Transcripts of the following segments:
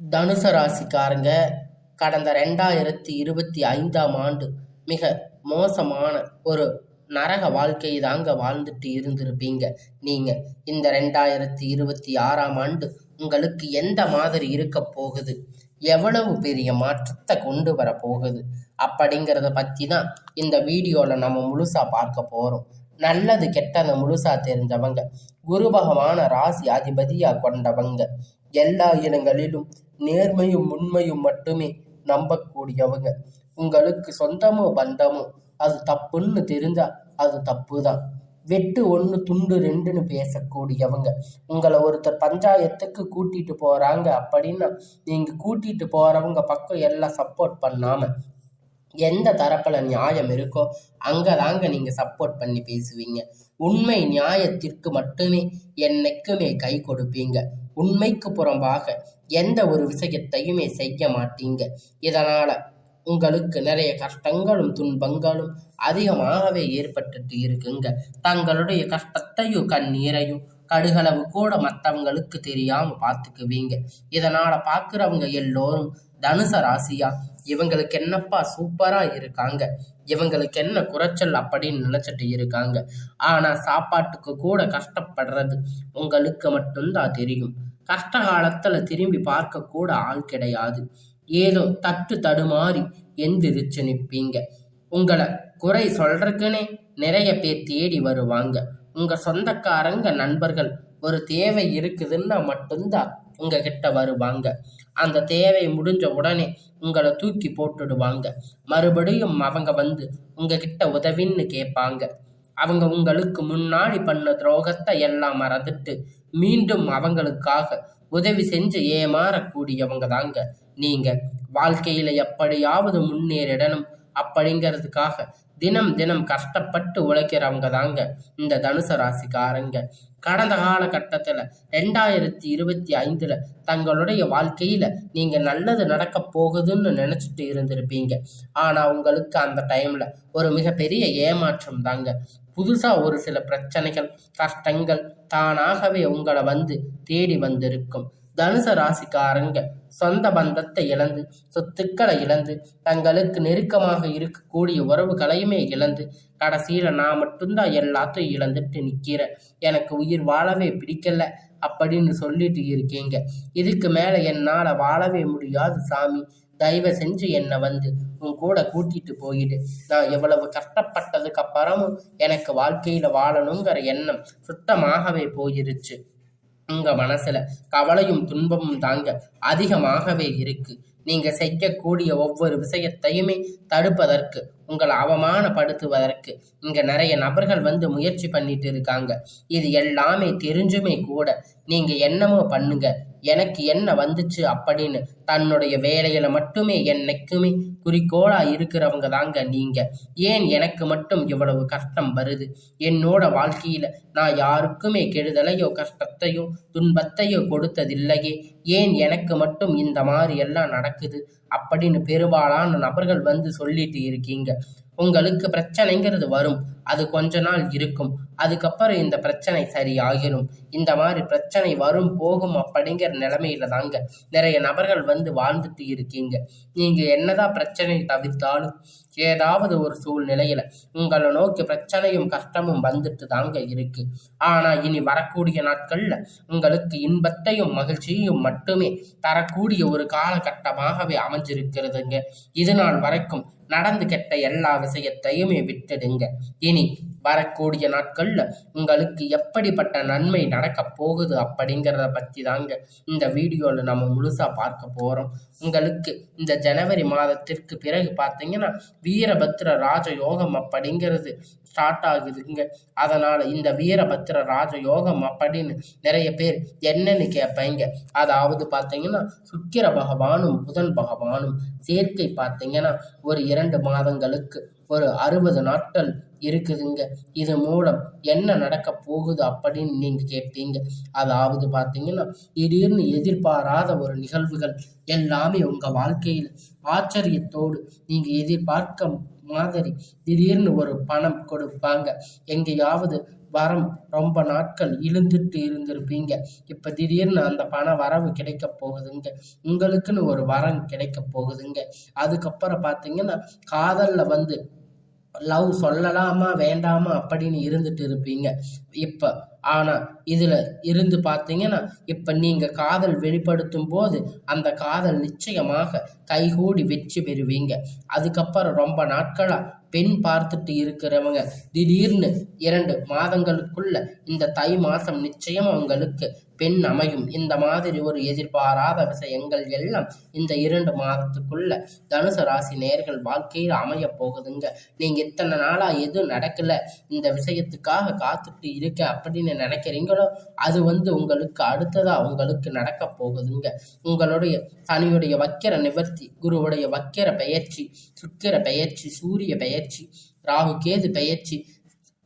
தனுச ராசிக்காரங்க கடந்த ரெண்டாயிரத்தி இருபத்தி ஐந்தாம் ஆண்டு மிக மோசமான ஒரு நரக வாழ்க்கை தாங்க வாழ்ந்துட்டு இருந்திருப்பீங்க. நீங்க இந்த ரெண்டாயிரத்தி இருபத்தி ஆறாம் ஆண்டு உங்களுக்கு எந்த மாதிரி இருக்க போகுது? எவ்வளவு பெரிய மாற்றத்தை கொண்டு வர போகுது? அப்படிங்கிறத பற்றி தான் இந்த வீடியோவில் நம்ம முழுசாக பார்க்க போகிறோம் நல்லது கெட்டதை முழுசா தெரிஞ்சவங்க குரு பகவான ராசி அதிபதியாக கொண்டவங்க எல்லா இடங்களிலும் நேர்மையும் உண்மையும் மட்டுமே நம்பக்கூடியவங்க. உங்களுக்கு சொந்தமோ பந்தமோ அது தப்புன்னு தெரிஞ்சா அது தப்பு தான் வெட்டு ஒன்று துண்டு ரெண்டுன்னு பேசக்கூடியவங்க. உங்களை ஒருத்தர் பஞ்சாயத்துக்கு கூட்டிட்டு போறாங்க அப்படின்னா நீங்க கூட்டிட்டு போறவங்க பக்கம் எல்லாம் சப்போர்ட் பண்ணாம எந்த தரப்புல நியாயம் இருக்கோ அங்கதாங்க நீங்க சப்போர்ட் பண்ணி பேசுவீங்க. உண்மை நியாயத்திற்கு மட்டுமே என்னைக்குமே கை கொடுப்பீங்க. உண்மைக்கு புறம்பாக எந்த ஒரு விஷயத்தையுமே செய்ய மாட்டீங்க. இதனால உங்களுக்கு நிறைய கஷ்டங்களும் துன்பங்களும் அதிகமாகவே ஏற்பட்டுட்டு இருக்குங்க. தங்களுடைய கஷ்டத்தையும் கண்ணீரையும் கடுகளவு கூட மற்றவங்களுக்கு தெரியாம பார்த்துக்குவீங்க இதனால பார்க்குறவங்க எல்லோரும் தனுச ராசியா? இவங்களுக்கு என்னப்பா சூப்பரா இருக்காங்க? இவங்களுக்கு என்ன குறைச்சல் அப்படின்னு நினைச்சிட்டு இருக்காங்க? ஆனா சாப்பாட்டுக்கு கூட கஷ்டப்படுறது உங்களுக்கு மட்டும்தான் தெரியும். கஷ்ட காலத்துல திரும்பி பார்க்க கூட ஆள் கிடையாது. ஏதோ தட்டு தடுமாறி எந்திரிச்சு நிற்பீங்க உங்களை குறை சொல்றதுக்குன்னே நிறைய பேர் தேடி வருவாங்க. உங்க சொந்தக்காரங்க நண்பர்கள் ஒரு தேவை இருக்குதுன்னா மட்டும்தான் உங்ககிட்ட வருவாங்க. அந்த தேவை முடிஞ்ச உடனே உங்களை தூக்கி போட்டுடுவாங்க. மறுபடியும் அவங்க வந்து உங்ககிட்ட உதவின்னு கேட்பாங்க. அவங்க உங்களுக்கு முன்னாடி பண்ண துரோகத்தை எல்லாம் மறந்துட்டு மீண்டும் அவங்களுக்காக உதவி செஞ்சு ஏமாறக்கூடியவங்க தாங்க நீங்க. வாழ்க்கையில எப்படியாவது முன்னேறிடணும். அப்படிங்கிறதுக்காக தினம் தினம் கஷ்டப்பட்டு உழைக்கிறவங்க தாங்க இந்த தனுசு ராசிக்காரங்க. கடந்த காலகட்டத்தில் ரெண்டாயிரத்தி இருபத்தி ஐந்தில் தங்களுடைய வாழ்க்கையில் நீங்கள் நல்லது நடக்க போகுதுன்னு நினச்சிட்டு இருந்திருப்பீங்க. ஆனால் உங்களுக்கு அந்த டைமில் ஒரு மிகப்பெரிய ஏமாற்றம் தாங்க. புதுசாக ஒரு சில பிரச்சனைகள் கஷ்டங்கள் தானாகவே உங்களை வந்து தேடி வந்திருக்கும். தனுச ராசிக்காரங்க சொந்த பந்தத்தை இழந்து சொத்துக்களை இழந்து தங்களுக்கு நெருக்கமாக இருக்கக்கூடிய உறவுகளையுமே இழந்து கடைசியில் நான் மட்டும்தான் எல்லாத்தையும் இழந்துட்டு நிற்கிறேன் எனக்கு உயிர் வாழவே பிடிக்கல அப்படின்னு சொல்லிட்டு இருக்கீங்க. இதுக்கு மேலே என்னால் வாழவே முடியாது சாமி. தயவு செஞ்சு என்னை வந்து உன் கூட கூட்டிட்டு போயிடு. நான் எவ்வளவு கஷ்டப்பட்டதுக்கு அப்புறமும் எனக்கு வாழ்க்கையில் வாழணுங்கிற எண்ணம் சுத்தமாகவே போயிருச்சு. உங்க மனசுல கவலையும் துன்பமும் தாங்க அதிகமாகவே இருக்கு. நீங்க செய்யக்கூடிய ஒவ்வொரு விஷயத்தையுமே தடுப்பதற்கு உங்களை அவமானப்படுத்துவதற்கு இங்க நிறைய நபர்கள் வந்து முயற்சி பண்ணிட்டு இருக்காங்க. இது எல்லாமே தெரிஞ்சுமே கூட நீங்க என்னமோ பண்ணுங்க. எனக்கு என்ன வந்துச்சு அப்படின்னு தன்னுடைய வேலையில மட்டுமே என்னைக்குமே குறிக்கோளா இருக்கிறவங்க தாங்க நீங்க. ஏன் எனக்கு மட்டும் இவ்வளவு கஷ்டம் வருது? என்னோட வாழ்க்கையில நான் யாருக்குமே கெடுதலையோ கஷ்டத்தையோ துன்பத்தையோ கொடுத்ததில்லையே. ஏன் எனக்கு மட்டும் இந்த மாதிரி எல்லாம் நடக்குது? அப்படின்னு பெரும்பாலான நபர்கள் வந்து சொல்லிட்டு இருக்கீங்க. உங்களுக்கு பிரச்சனைங்கிறது வரும். அது கொஞ்ச நாள் இருக்கும். அதுக்கப்புறம் இந்த பிரச்சனை சரி ஆகிரும் இந்த மாதிரி பிரச்சனை வரும் போகும் அப்படிங்கிற நிலைமையில தாங்க நிறைய நபர்கள் வந்து வாழ்ந்துட்டு இருக்கீங்க. நீங்க என்னதான் பிரச்சனை தவிர்த்தாலும் ஏதாவது ஒரு சூழ்நிலையில உங்களை நோக்கி பிரச்சனையும் கஷ்டமும் வந்துட்டு தாங்க இருக்கு. ஆனா இனி வரக்கூடிய நாட்கள்ல உங்களுக்கு இன்பத்தையும் மகிழ்ச்சியையும் மட்டுமே தரக்கூடிய ஒரு காலகட்டமாகவே அமைஞ்சிருக்கிறதுங்க. இது நாள் வரைக்கும் நடந்து கெட்ட எல்லா விஷயத்தையுமே விட்டுடுங்க. இனி வரக்கூடிய நாட்களில் உங்களுக்கு எப்படிப்பட்ட நன்மை நடக்க போகுது அப்படிங்கிறத பற்றி தாங்க இந்த வீடியோவில் நம்ம முழுசாக பார்க்க போகிறோம் உங்களுக்கு இந்த ஜனவரி மாதத்திற்கு பிறகு பார்த்தீங்கன்னா வீரபத்ர ராஜயோகம் அப்படிங்கிறது ஸ்டார்ட் ஆகுதுங்க. அதனால் இந்த வீரபத்ர ராஜயோகம் அப்படின்னு நிறைய பேர் என்னன்னு கேட்பீங்க. அதாவது பார்த்தீங்கன்னா சுக்கிர பகவானும் புதன் பகவானும் சேர்க்கை பார்த்தீங்கன்னா ஒரு இரண்டு மாதங்களுக்கு ஒரு அறுபது நாட்கள் இருக்குதுங்க. இது மூலம் என்ன நடக்க போகுது அப்படின்னு நீங்கள் கேட்பீங்க. அதாவது பார்த்தீங்கன்னா திடீர்னு எதிர்பாராத ஒரு நிகழ்வுகள் எல்லாமே உங்கள் வாழ்க்கையில் ஆச்சரியத்தோடு நீங்கள் எதிர்பார்க்க மாதிரி திடீர்னு ஒரு பணம் கொடுப்பாங்க. எங்கேயாவது வரம் ரொம்ப நாட்கள் இழுந்துட்டு இருந்திருப்பீங்க. இப்போ திடீர்னு அந்த பண வரவு கிடைக்க போகுதுங்க. உங்களுக்குன்னு ஒரு வரம் கிடைக்க போகுதுங்க. அதுக்கப்புறம் பார்த்தீங்கன்னா காதலில் வந்து லவ் சொல்லலாமா வேண்டாமா அப்படின்னு இருந்துட்டு இருப்பீங்க. இப்போ ஆனால் இதில் இருந்து பார்த்தீங்கன்னா இப்போ நீங்கள் காதல் வெளிப்படுத்தும் போது அந்த காதல் நிச்சயமாக கைகூடி வெற்றி பெறுவீங்க. அதுக்கப்புறம் ரொம்ப நாட்களாக பெண் பார்த்துட்டு இருக்கிறவங்க திடீர்னு இரண்டு மாதங்களுக்குள்ள இந்த தை மாதம் நிச்சயம் அவங்களுக்கு பெண் அமையும். இந்த மாதிரி ஒரு எதிர்பாராத விஷயங்கள் எல்லாம் இந்த இரண்டு மாதத்துக்குள்ள தனுசு ராசி நேர்கள் வாழ்க்கையில் அமைய போகுதுங்க. நீங்கள் இத்தனை நாளாக எதுவும் நடக்கல. இந்த விஷயத்துக்காக காத்துட்டு இருக்க அப்படின்னு நினைக்கிறீங்களோ அது வந்து உங்களுக்கு அடுத்ததா உங்களுக்கு நடக்க போகுதுங்க. உங்களுடைய சனியுடைய வக்கிர நிவர்த்தி குருவுடைய வக்கிர பெயர்ச்சி சுக்கிர பெயர்ச்சி சூரிய பெயர்ச்சி ராகு கேது பெயர்ச்சி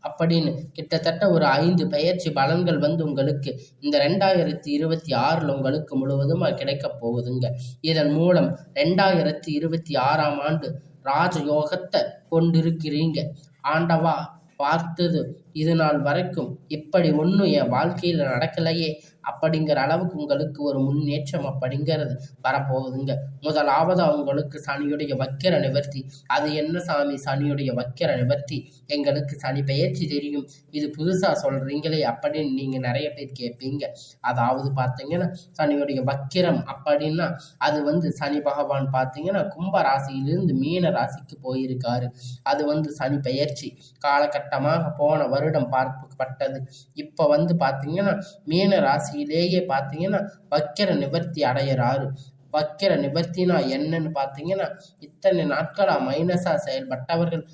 அப்படின்னு கிட்டத்தட்ட ஒரு ஐந்து பெயர்ச்சி பலன்கள் வந்து உங்களுக்கு இந்த ரெண்டாயிரத்தி இருபத்தி ஆறில் உங்களுக்கு முழுவதும் கிடைக்க போகுதுங்க. இதன் மூலம் ரெண்டாயிரத்தி இருபத்தி ஆறாம் ஆண்டு ராஜயோகத்தை கொண்டிருக்கிறீங்க. ஆண்டவா பார்த்தது இது நாள் வரைக்கும் இப்படி ஒன்றும் என் வாழ்க்கையில் நடக்கலையே. அப்படிங்கிற அளவுக்கு உங்களுக்கு ஒரு முன்னேற்றம் அப்படிங்கிறது வரப்போகுதுங்க. முதலாவது அவங்களுக்கு சனியுடைய வக்கிர நிவர்த்தி. அது என்ன சாமி? சனியுடைய வக்கிர நிவர்த்தி. எங்களுக்கு சனி பெயர்ச்சி தெரியும். இது புதுசாக சொல்கிறீங்களே அப்படின்னு நீங்கள் நிறைய பேர் கேட்பீங்க அதாவது பார்த்தீங்கன்னா சனியுடைய வக்கிரம் அப்படின்னா அது வந்து சனி பகவான் பார்த்தீங்கன்னா கும்ப ராசியிலிருந்து மீன ராசிக்கு போயிருக்காரு. அது வந்து சனி பெயர்ச்சி. காலகட்டமாக போன வருடம் பார்க்கப்பட்டது. இப்போ வந்து பார்த்தீங்கன்னா மீன ராசியிலேயே பார்த்தீங்கன்னா வக்கிர நிவர்த்தி அடையிறாரு. வக்கிர நிவர்த்தினா என்னன்னு பார்த்தீங்கன்னா இத்தனை நாட்களாக மைனஸாக செயல்பட்டவர்கள்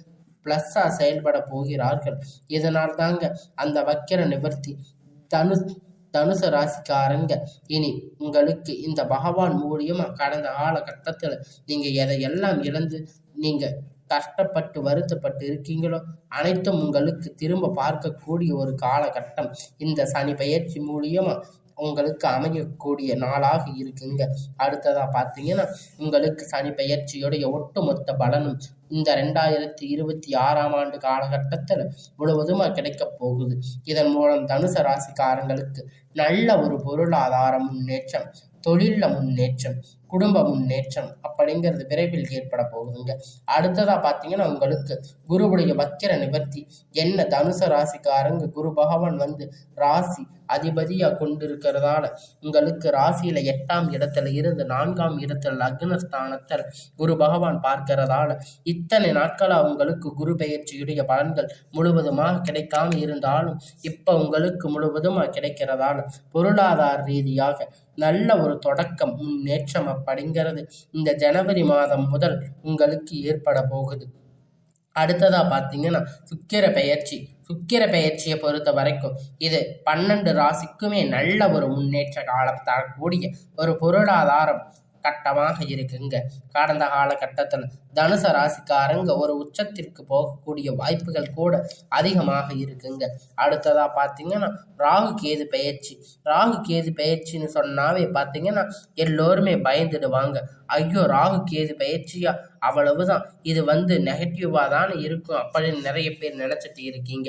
ப்ளஸ்ஸாக செயல்பட போகிறார்கள். இதனால் தாங்க அந்த வக்கிர நிவர்த்தி தனு தனுசு ராசிக்காரங்க இனி உங்களுக்கு இந்த பகவான் மூலியமாக கடந்த காலகட்டத்தில் நீங்கள் எதையெல்லாம் இழந்து நீங்கள் கஷ்டப்பட்டு வருத்தப்பட்டு இருக்கீங்களோ? அனைத்தும் உங்களுக்கு திரும்ப பார்க்கக்கூடிய ஒரு காலகட்டம். இந்த சனி பயிற்சி மூலியமா உங்களுக்கு அமையக்கூடிய நாளாக இருக்குங்க. அடுத்ததாக பார்த்தீங்கன்னா உங்களுக்கு சனி பயிற்சியுடைய ஒட்டுமொத்த பலனும் இந்த ரெண்டாயிரத்தி இருபத்தி ஆறாம் ஆண்டு காலகட்டத்தில் முழுவதுமாக கிடைக்க போகுது. இதன் மூலம் தனுச ராசிக்காரங்களுக்கு நல்ல ஒரு பொருளாதார முன்னேற்றம் தொழிலில் முன்னேற்றம் குடும்ப முன்னேற்றம் அப்படிங்கிறது விரைவில் ஏற்பட போகுதுங்க அடுத்ததாக பார்த்தீங்கன்னா உங்களுக்கு குருவுடைய வக்கிர நிவர்த்தி. என்ன தனுச ராசிக்காரங்க? குரு பகவான் வந்து ராசி அதிபதியாக கொண்டிருக்கிறதால உங்களுக்கு ராசியில் எட்டாம் இடத்துல இருந்து நான்காம் இடத்துல லக்னஸ்தானத்தில் குரு பகவான் பார்க்கிறதால இத்தனை நாட்களாக உங்களுக்கு குரு பெயர்ச்சியுடைய பலன்கள் முழுவதுமாக கிடைக்காம இருந்தாலும் இப்போ உங்களுக்கு முழுவதுமாக கிடைக்கிறதால பொருளாதார ரீதியாக நல்ல ஒரு தொடக்கம் முன்னேற்றம் அப்படிங்கிறது இந்த ஜனவரி மாதம் முதல் உங்களுக்கு ஏற்பட போகுது அடுத்ததாக பார்த்தீங்கன்னா சுக்கிர பெயர்ச்சி. சுக்கிர பெயர்ச்சியை பொறுத்த வரைக்கும் இது பன்னெண்டு ராசிக்குமே நல்ல ஒரு முன்னேற்ற காலம் தரக்கூடிய ஒரு பொருளாதாரம். கட்டமாக இருக்குங்க. கடந்த காலகட்டத்தில் தனுச ராசிக்காரங்க ஒரு உச்சத்திற்கு போகக்கூடிய வாய்ப்புகள் கூட அதிகமாக இருக்குங்க. அடுத்ததாக பார்த்தீங்கன்னா ராகு கேது பயிற்சி ராகு கேது பயிற்சின்னு சொன்னாவே பார்த்தீங்கன்னா எல்லோருமே பயந்துடுவாங்க. ஐயோ ராகு கேது பயிற்சியா? அவ்வளவுதான். இது வந்து நெகட்டிவாக தான் இருக்கும் அப்படின்னு நிறைய பேர் நினச்சிட்டு இருக்கீங்க.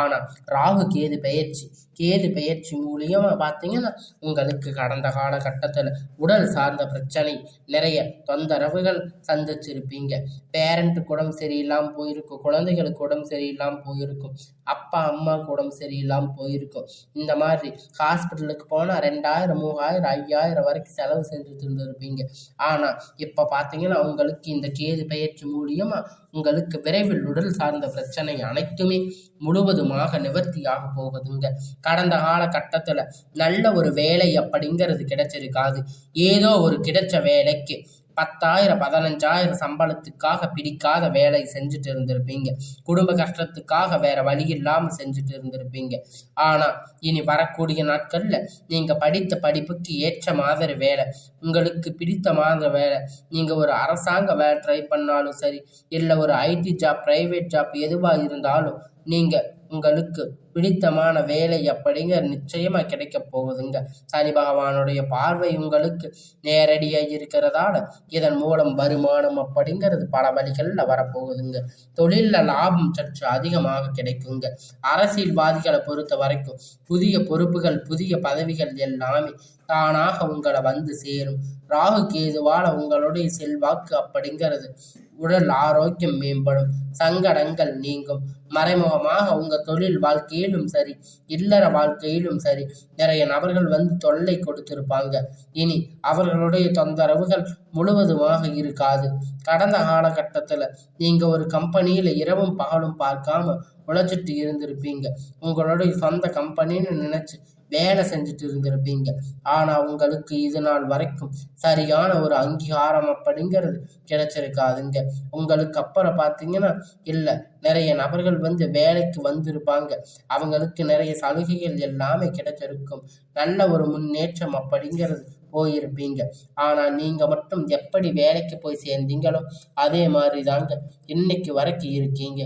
ஆனால் ராகு கேது பயிற்சி கேது பயிற்சி மூலியமாக பார்த்தீங்கன்னா உங்களுக்கு கடந்த காலகட்டத்தில் உடல் சார்ந்த பிரச்சனை நிறைய தொந்தரவுகள் சந்திச்சிருப்பீங்க. பேரண்ட்டுக்கு உடம்பு சரியில்லாமல் போயிருக்கும் குழந்தைகளுக்கு உடம்பு சரியில்லாமல் போயிருக்கும் அப்பா அம்மாவுக்கு உடம்பு சரியில்லாமல் போயிருக்கும். இந்த மாதிரி ஹாஸ்பிட்டலுக்கு போனால் ரெண்டாயிரம் மூவாயிரம் ஐயாயிரம் வரைக்கும் செலவு செஞ்சுட்டு இருந்திருப்பீங்க. ஆனால் இப்போ பார்த்தீங்கன்னா உங்களுக்கு இந்த கேது பயிற்சி மூலியமாக உங்களுக்கு விரைவில் உடல் சார்ந்த பிரச்சனை அனைத்துமே முழுவதுமாக நிவர்த்தியாக போகுதுங்க கடந்த காலகட்டத்தில் நல்ல ஒரு வேலை அப்படிங்கிறது கிடைச்சிருக்காது. ஏதோ ஒரு கிடைச்ச வேலைக்கு பத்தாயிரம் பதினஞ்சாயிரம் சம்பளத்துக்காக பிடிக்காத வேலை செஞ்சுட்டு இருந்திருப்பீங்க குடும்ப கஷ்டத்துக்காக வேற வழி இல்லாமல் செஞ்சுட்டு இருந்திருப்பீங்க ஆனால் இனி வரக்கூடிய நாட்களில் நீங்கள் படித்த படிப்புக்கு ஏற்ற மாதிரி வேலை உங்களுக்கு பிடித்த மாதிரி வேலை நீங்கள் ஒரு அரசாங்க வேலை ட்ரை பண்ணாலும் சரி இல்லை ஒரு ஐடி ஜாப் ப்ரைவேட் ஜாப் எதுவாக இருந்தாலும் நீங்கள் உங்களுக்கு பிடித்தமான வேலை அப்படிங்கிற நிச்சயமாக கிடைக்க போகுதுங்க. சனி பகவானுடைய பார்வை உங்களுக்கு நேரடியாக இருக்கிறதால இதன் மூலம் வருமானம் அப்படிங்கிறது பல வழிகளில் வரப்போகுதுங்க. தொழிலில் லாபம் சற்று அதிகமாக கிடைக்குங்க. அரசியல்வாதிகளை பொறுத்த வரைக்கும் புதிய பொறுப்புகள் புதிய பதவிகள் எல்லாமே தானாக உங்களை வந்து சேரும். ராகு கேதுவால உங்களுடைய செல்வாக்கு அப்படிங்கிறது உடல் ஆரோக்கியம் மேம்படும். சங்கடங்கள் நீங்கும். மறைமுகமாக உங்கள் தொழில் வாழ்க்கையிலும் சரி இல்லற வாழ்க்கையிலும் சரி நிறைய நபர்கள் வந்து தொல்லை கொடுத்திருப்பாங்க. இனி அவர்களுடைய தொந்தரவுகள் முழுவதுமாக இருக்காது. கடந்த காலகட்டத்தில் நீங்கள் ஒரு கம்பெனியில் இரவும் பகலும் பார்க்காம உழைச்சிட்டு இருந்திருப்பீங்க. உங்களுடைய சொந்த கம்பெனின்னு நினைச்சு வேலை செஞ்சுட்டு இருந்திருப்பீங்க. ஆனால் உங்களுக்கு இது நாள் வரைக்கும் சரியான ஒரு அங்கீகாரம் அப்படிங்கிறது கிடைச்சிருக்காதுங்க. உங்களுக்கு அப்புறம் பார்த்தீங்கன்னா இல்லை நிறைய நபர்கள் வந்து வேலைக்கு வந்திருப்பாங்க. அவங்களுக்கு நிறைய சலுகைகள் எல்லாமே கிடைச்சிருக்கும். நல்ல ஒரு முன்னேற்றம் அப்படிங்கிறது போயிருப்பீங்க. ஆனால் நீங்கள் மட்டும் எப்படி வேலைக்கு போய் சேர்ந்தீங்களோ அதே மாதிரி தாங்க இன்னைக்கு வரைக்கும் இருக்கீங்க.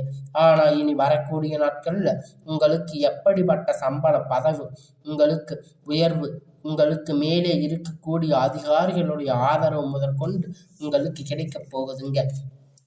ஆனால் இனி வரக்கூடிய நாட்களில் உங்களுக்கு எப்படிப்பட்ட சம்பள பதவு உங்களுக்கு உயர்வு உங்களுக்கு மேலே இருக்கக்கூடிய அதிகாரிகளுடைய ஆதரவு முதற்கொண்டு உங்களுக்கு கிடைக்கப் போகுதுங்க.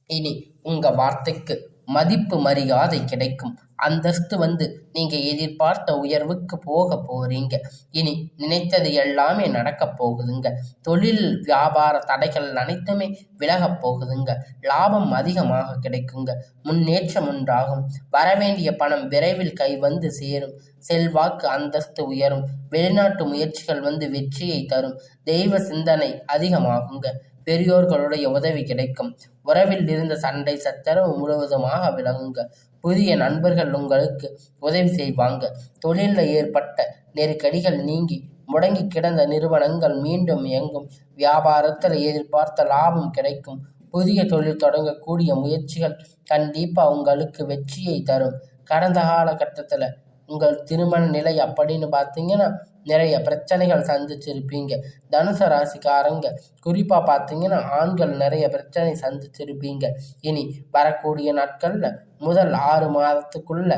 இனி உங்கள் வார்த்தைக்கு மதிப்பு மரியாதை கிடைக்கும். அந்தஸ்து வந்து நீங்கள் எதிர்பார்த்த உயர்வுக்கு போக போகிறீங்க இனி நினைத்தது எல்லாமே நடக்க போகுதுங்க. தொழில் வியாபார தடைகள் அனைத்துமே விலகப் போகுதுங்க. லாபம் அதிகமாக கிடைக்குங்க. முன்னேற்றம் உண்டாகும். வரவேண்டிய பணம் விரைவில் கை வந்து சேரும். செல்வாக்கு அந்தஸ்து உயரும். வெளிநாட்டு முயற்சிகள் வந்து வெற்றியை தரும். தெய்வ சிந்தனை அதிகமாகுங்க. பெரியோர்களுடைய உதவி கிடைக்கும். உறவில் இருந்த சண்டை சச்சரவு முழுவதுமாக விளங்குங்க. புதிய நண்பர்கள் உங்களுக்கு உதவி செய்வாங்க. தொழிலில் ஏற்பட்ட நெருக்கடிகள் நீங்கி முடங்கி கிடந்த நிறுவனங்கள் மீண்டும் இயங்கும். வியாபாரத்தில் எதிர்பார்த்த லாபம் கிடைக்கும். புதிய தொழில் தொடங்கக்கூடிய முயற்சிகள் கண்டிப்பாக உங்களுக்கு வெற்றியை தரும். கடந்த காலகட்டத்தில் உங்கள் திருமண நிலை அப்படின்னு பார்த்தீங்கன்னா நிறைய பிரச்சனைகள் சந்திச்சிருப்பீங்க. தனுச ராசிக்காரங்க குறிப்பாக பார்த்தீங்கன்னா ஆண்கள் நிறைய பிரச்சனை சந்திச்சிருப்பீங்க. இனி வரக்கூடிய நாட்களில் முதல் ஆறு மாதத்துக்குள்ள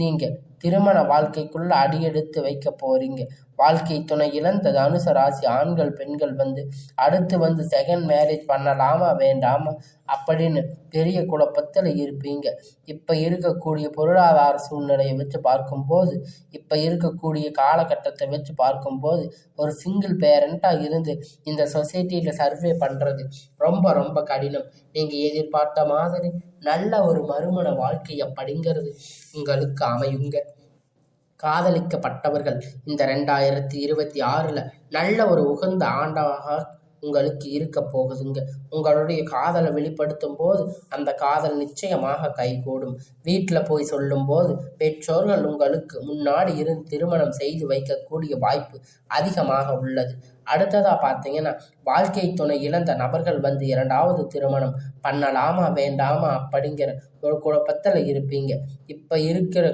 நீங்கள் திருமண வாழ்க்கைக்குள்ள அடியெடுத்து வைக்க போறீங்க. வாழ்க்கை துணை இழந்த தனுச ராசி ஆண்கள் பெண்கள் வந்து அடுத்து வந்து செகண்ட் மேரேஜ் பண்ணலாமா வேண்டாமா? அப்படின்னு பெரிய குழப்பத்தில் இருப்பீங்க. இப்போ இருக்கக்கூடிய பொருளாதார சூழ்நிலையை வச்சு பார்க்கும்போது இப்போ இருக்கக்கூடிய காலகட்டத்தை வச்சு பார்க்கும்போது ஒரு சிங்கிள் பேரண்ட்டாக இருந்து இந்த சொசைட்டியில் சர்வே பண்ணுறது ரொம்ப ரொம்ப கடினம். நீங்கள் எதிர்பார்த்த மாதிரி நல்ல ஒரு மறுமண வாழ்க்கை அப்படிங்கிறது உங்களுக்கு அமையுங்க. காதலிக்கப்பட்டவர்கள். இந்த ரெண்டாயிரத்தி இருபத்தி ஆறில் நல்ல ஒரு உகந்த ஆண்டாக உங்களுக்கு இருக்க போகுதுங்க. உங்களுடைய காதலை வெளிப்படுத்தும் போது அந்த காதல் நிச்சயமாக கைகூடும். வீட்டில் போய் சொல்லும்போது பெற்றோர்கள் உங்களுக்கு முன்னாடி இருந்து திருமணம் செய்து வைக்கக்கூடிய வாய்ப்பு அதிகமாக உள்ளது. அடுத்ததாக பார்த்தீங்கன்னா வாழ்க்கை துணை இழந்த நபர்கள் வந்து இரண்டாவது திருமணம் பண்ணலாமா வேண்டாமா அப்படிங்கிற ஒரு குழப்பத்தில் இருப்பீங்க. இப்போ இருக்கிற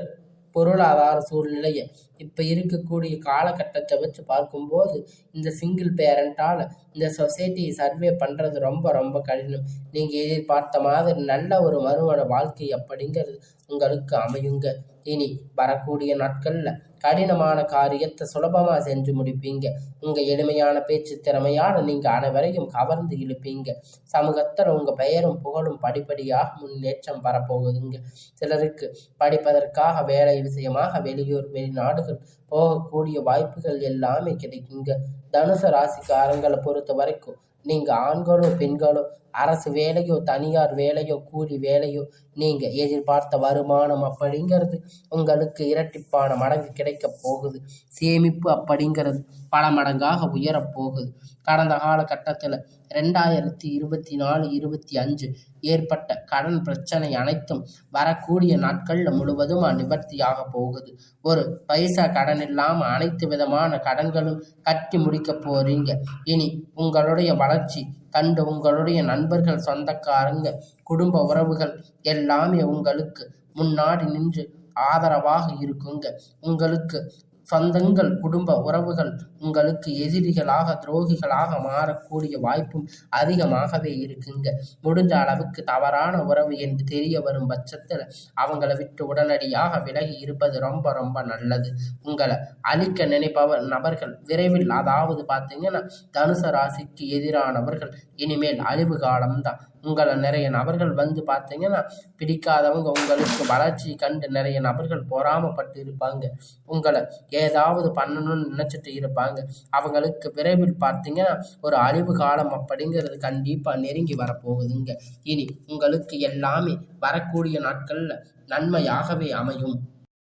பொருளாதார சூழ்நிலையை இப்போ இருக்கக்கூடிய காலகட்டத்தை வச்சு பார்க்கும்போது இந்த சிங்கிள் பேரண்ட்டால் இந்த சொசைட்டியை சர்வே பண்ணுறது ரொம்ப ரொம்ப கடினம். நீங்கள் எதிர்பார்த்த மாதிரி நல்ல ஒரு மறுமண வாழ்க்கை அப்படிங்கிறது உங்களுக்கு அமையுங்க. இனி வரக்கூடிய நாட்களில் கடினமான காரியத்தை சுலபமாக செஞ்சு முடிப்பீங்க. உங்கள் எளிமையான பேச்சு திறமையால் நீங்கள் அனைவரையும் கவர்ந்து இழுப்பீங்க. சமூகத்தில் உங்கள் பெயரும் புகழும் படிப்படியாக முன்னேற்றம் வரப்போகுதுங்க. சிலருக்கு படிப்பதற்காக வேலை விஷயமாக வெளியூர் வெளிநாடுகள் போகக்கூடிய வாய்ப்புகள் எல்லாமே கிடைக்குங்க. தனுசு ராசிக்காரங்களை பொறுத்த வரைக்கும் நீங்கள் ஆண்களோ பெண்களோ அரசு வேலையோ தனியார் வேலையோ கூலி வேலையோ நீங்கள் எதிர்பார்த்த வருமானம் அப்படிங்கிறது உங்களுக்கு இரட்டிப்பான மடங்கு கிடைக்க போகுது. சேமிப்பு அப்படிங்கிறது பல மடங்காக உயரப்போகுது கடந்த காலகட்டத்தில் ரெண்டாயிரத்தி இருபத்தி நாலு இருபத்தி அஞ்சு ஏற்பட்ட கடன் பிரச்சனை அனைத்தும் வரக்கூடிய நாட்களில் முழுவதும் நிவர்த்தியாக போகுது. ஒரு பைசா கடன் இல்லாமல் அனைத்து விதமான கடன்களும் கட்டி முடிக்க போறீங்க. இனி உங்களுடைய வளர்ச்சி கண்டு உங்களுடைய நண்பர்கள் சொந்தக்காரங்க குடும்ப உறவுகள் எல்லாமே உங்களுக்கு முன்னாடி நின்று ஆதரவாக இருக்குங்க. உங்களுக்கு சொந்தங்கள் குடும்ப உறவுகள் உங்களுக்கு எதிரிகளாக துரோகிகளாக மாறக்கூடிய வாய்ப்பும் அதிகமாகவே இருக்குங்க. முடிஞ்ச அளவுக்கு தவறான உறவு என்று தெரிய வரும் பட்சத்தில் அவங்கள விட்டு உடனடியாக விலகி இருப்பது ரொம்ப ரொம்ப நல்லது. உங்களை அழிக்க நினைப்பவர் நபர்கள் விரைவில் அதாவது பார்த்தீங்கன்னா தனுச ராசிக்கு எதிரானவர்கள். இனிமேல் அழிவு காலம்தான். உங்களை நிறைய நபர்கள் வந்து பார்த்தீங்கன்னா பிடிக்காதவங்க உங்களுக்கு வளர்ச்சி கண்டு நிறைய நபர்கள் பொறாமப்பட்டு இருப்பாங்க. உங்களை ஏதாவது பண்ணணும்னு நினச்சிட்டு இருப்பாங்க. அவங்களுக்கு விரைவில் பார்த்தீங்கன்னா ஒரு அழிவு காலம் அப்படிங்கிறது கண்டிப்பாக நெருங்கி வரப்போகுதுங்க. இனி உங்களுக்கு எல்லாமே வரக்கூடிய நாட்களில் நன்மையாகவே அமையும்.